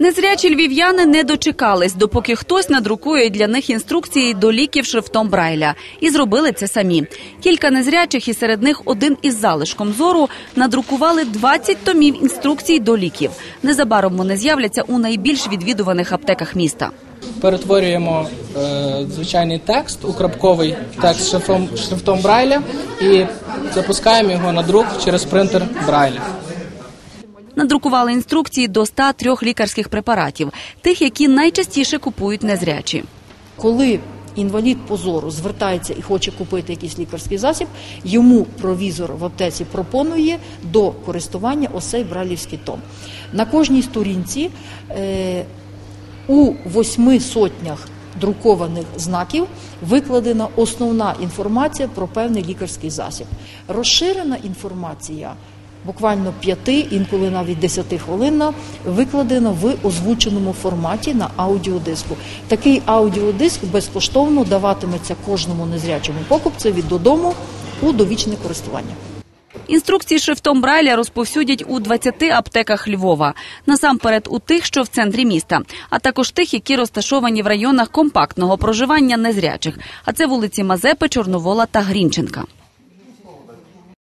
Незрячі львів'яни не дочекались, допоки хтось надрукує для них інструкції до ліків шрифтом Брайля. І зробили це самі. Кілька незрячих, і серед них один із залишком зору, надрукували 20 томів інструкцій до ліків. Незабаром вони з'являться у найбільш відвідуваних аптеках міста. перетворюємо е, звичайний текст у крапковий текст шрифтом, шрифтом Брайля і запускаємо його на друк через принтер Брайля. Надрукували інструкції до 103 лікарських препаратів, тих, які найчастіше купують незрячі. Коли інвалід по зору звертається і хоче купити якийсь лікарський засіб, йому провізор в аптеці пропонує до користування осей бралівський том. На кожній сторінці е, у восьми сотнях друкованих знаків викладена основна інформація про певний лікарський засіб. Розширена інформація. Буквально п'яти, інколи навіть десяти хвилинна, викладена в озвученому форматі на аудіодиску. Такий аудіодиск безкоштовно даватиметься кожному незрячому покупцеві додому у довічне користування. Інструкції шрифтом Брайля розповсюдять у 20 аптеках Львова. Насамперед у тих, що в центрі міста, а також тих, які розташовані в районах компактного проживання незрячих. А це вулиці Мазепи, Чорновола та Грінченка.